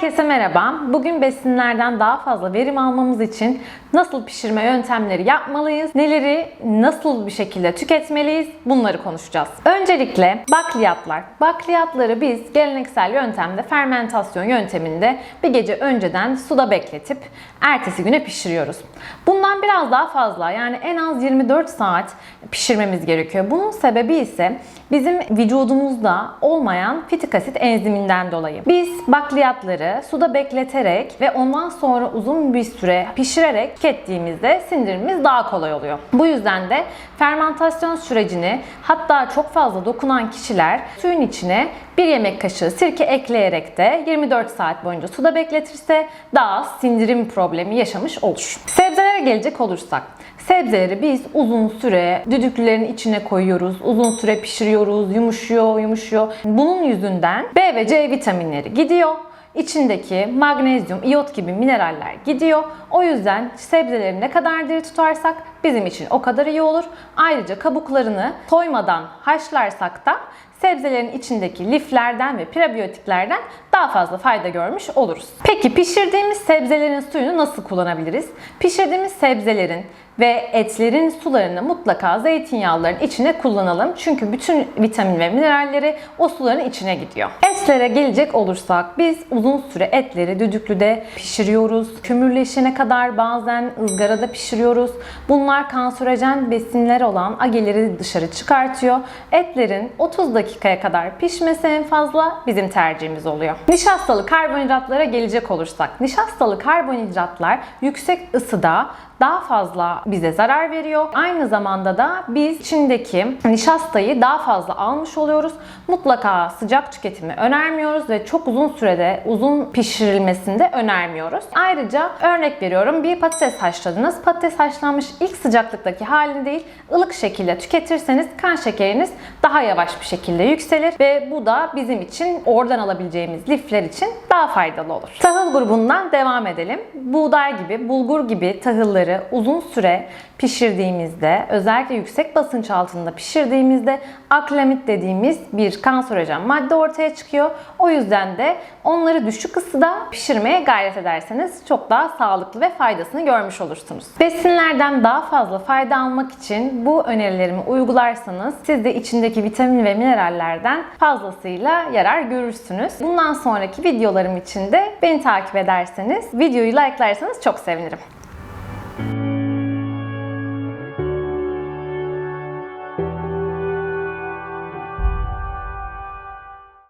Herkese merhaba. Bugün besinlerden daha fazla verim almamız için nasıl pişirme yöntemleri yapmalıyız, neleri nasıl bir şekilde tüketmeliyiz bunları konuşacağız. Öncelikle bakliyatlar. Bakliyatları biz geleneksel yöntemde fermentasyon yönteminde bir gece önceden suda bekletip ertesi güne pişiriyoruz. Bundan biraz daha fazla yani en az 24 saat pişirmemiz gerekiyor. Bunun sebebi ise bizim vücudumuzda olmayan fitik asit enziminden dolayı. Biz bakliyatları suda bekleterek ve ondan sonra uzun bir süre pişirerek tükettiğimizde sindirimimiz daha kolay oluyor. Bu yüzden de fermentasyon sürecini hatta çok fazla dokunan kişiler suyun içine bir yemek kaşığı sirke ekleyerek de 24 saat boyunca suda bekletirse daha sindirim problemi yaşamış olur. Sebzelere gelecek olursak Sebzeleri biz uzun süre düdüklülerin içine koyuyoruz. Uzun süre pişiriyoruz. Yumuşuyor, yumuşuyor. Bunun yüzünden B ve C vitaminleri gidiyor. İçindeki magnezyum, iyot gibi mineraller gidiyor. O yüzden sebzeleri ne kadar diri tutarsak bizim için o kadar iyi olur. Ayrıca kabuklarını soymadan haşlarsak da sebzelerin içindeki liflerden ve prebiyotiklerden daha fazla fayda görmüş oluruz. Peki pişirdiğimiz sebzelerin suyunu nasıl kullanabiliriz? Pişirdiğimiz sebzelerin ve etlerin sularını mutlaka zeytinyağlıların içine kullanalım. Çünkü bütün vitamin ve mineralleri o suların içine gidiyor. Etlere gelecek olursak biz uzun süre etleri düdüklüde pişiriyoruz. Kömürleşene kadar bazen ızgarada pişiriyoruz. Bunlar kanserojen besinler olan ageleri dışarı çıkartıyor. Etlerin 30 dakikaya kadar pişmesi en fazla bizim tercihimiz oluyor. Nişastalı karbonhidratlara gelecek olursak, nişastalı karbonhidratlar yüksek ısıda daha fazla bize zarar veriyor. Aynı zamanda da biz içindeki nişastayı daha fazla almış oluyoruz. Mutlaka sıcak tüketimi önermiyoruz ve çok uzun sürede uzun pişirilmesini de önermiyoruz. Ayrıca örnek veriyorum bir patates haşladınız. Patates haşlanmış ilk sıcaklıktaki halini değil ılık şekilde tüketirseniz kan şekeriniz daha yavaş bir şekilde yükselir ve bu da bizim için oradan alabileceğimiz lifler için daha faydalı olur. Tahıl grubundan devam edelim. Buğday gibi, bulgur gibi tahılları uzun süre pişirdiğimizde, özellikle yüksek basınç altında pişirdiğimizde aklamit dediğimiz bir kanserojen madde ortaya çıkıyor. O yüzden de onları düşük ısıda pişirmeye gayret ederseniz çok daha sağlıklı ve faydasını görmüş olursunuz. Besinlerden daha fazla fayda almak için bu önerilerimi uygularsanız siz de içindeki vitamin ve minerallerden fazlasıyla yarar görürsünüz. Bundan sonraki videolarım için de beni takip ederseniz, videoyu like'larsanız çok sevinirim.